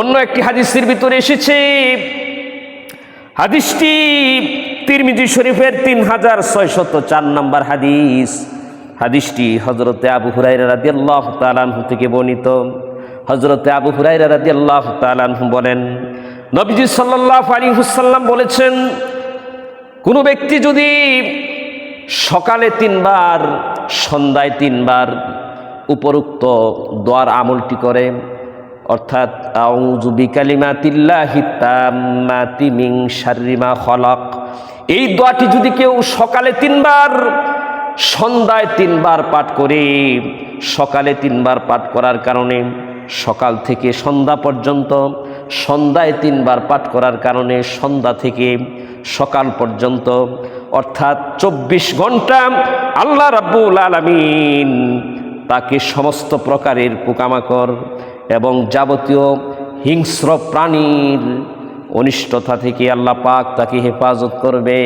অন্য একটি হাদিসের ভিতরে এসেছে। হাদিসটি তিরমিজি শরীফের তিন হাজার ছয়শত চার নম্বর হাদিস। হাদিসটি হজরতে আবু হুরাইরা রাদি আল্লাহ তালানহু থেকে বর্ণিত। হজরতে আবু হুরাইরা রাদি আল্লাহ তালানহু বলেন, নবীজি সাল্লাহ আলী হুসাল্লাম বলেছেন, কোনো ব্যক্তি যদি সকালে তিনবার, সন্ধ্যায় তিনবার উপরুক্ত দোয়ার আমলটি করে অর্থাৎ খলাক। এই দোয়াটি যদি কেউ সকালে তিনবার, সন্ধ্যায় তিনবার পাঠ করে, সকালে তিনবার পাঠ করার কারণে, সকাল থেকে সন্ধ্যা পর্যন্ত, সন্ধ্যায় তিনবার পাঠ করার কারণে সন্ধ্যা থেকে সকাল পর্যন্ত, অর্থাৎ চব্বিশ ঘণ্টা আল্লাহ রাব্বুল আলামিন তাকে সমস্ত প্রকারের পোকামাকড় এবং যাবতীয় হিংস্র প্রাণীর অনিষ্টতা থেকে আল্লাহ পাক তাকে হেফাজত করবে